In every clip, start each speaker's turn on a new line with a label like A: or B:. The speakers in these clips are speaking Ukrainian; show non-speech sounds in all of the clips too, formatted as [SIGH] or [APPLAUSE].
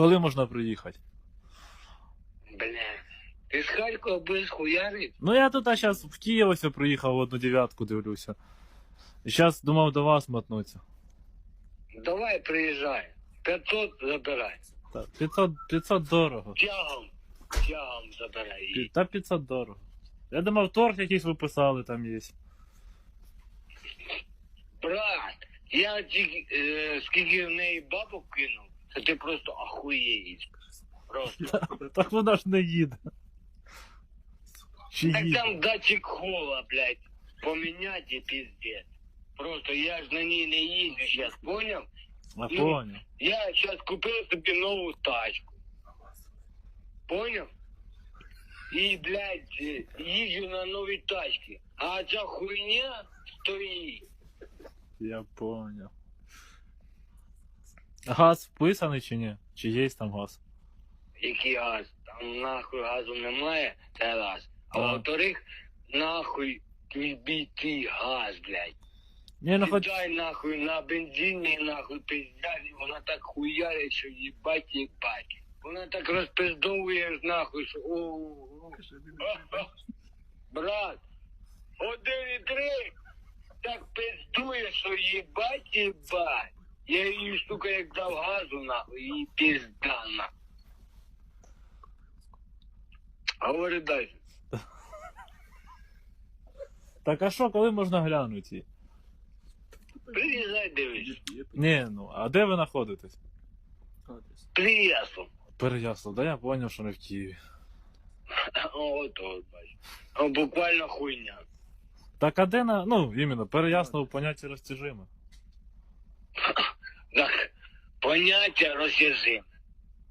A: Коли можна приїхати?
B: Бля. Ти з Харкова будеш хуярить?
A: Ну я тут зараз в Київ ось приїхав в одну дев'ятку дивлюся. І зараз думав до вас мотнуться.
B: Давай приїжджай. 500 забирай.
A: Та 500, 500 дорого.
B: Тягом. Тягом забирай
A: Пі-
B: її.
A: Та 500 дорого. Я думав, торг якийсь ви писали там є.
B: Брат, я тільки е, скільки в неї бабок кинув, то ти просто ахуєєш. Просто. [LAUGHS]
A: Так вона ж не їде. Чи
B: Так
A: їде?
B: там датчик хола, блядь, поміняти і пиздец. Просто я ж на ній не їздю зараз, поняв?
A: А понял.
B: Я зараз купив собі нову тачку. Поняв? І, блядь, е, їжджу на новій тачці. А ця хуйня стоїть.
A: Я понял. Газ вписаний чи ні? Чи є там газ?
B: Який газ? Там нахуй газу немає, це раз. А
A: Так.
B: во-вторых, нахуй тобі твій газ, блядь.
A: Ні, ну хоч.
B: Сідай нахуй на бензині, нахуй пиздять, вона так хуярить, що їбать, їбать. Вона так розпиздовує нахуй, що о. Брат, один і три так пиздує, що їбать, їбать. Я їй, сука, як дав газу, нахуй, і пизда, нахуй. Говори далі. [LAUGHS]
A: Так а що, коли можна глянути?
B: Приїжджай, дивись.
A: Ні, ну, а де ви знаходитесь?
B: Приясом.
A: Переяслав, да я поняв, що не в Києві. [LAUGHS]
B: От, от, бач. О, Буквально хуйня.
A: Так а де на. Ну, іменно, переяслав поняття розтяжиме.
B: Поняття роз'яжи.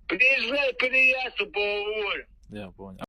B: Приїжджай, переясу, поговоримо.
A: Я поняв.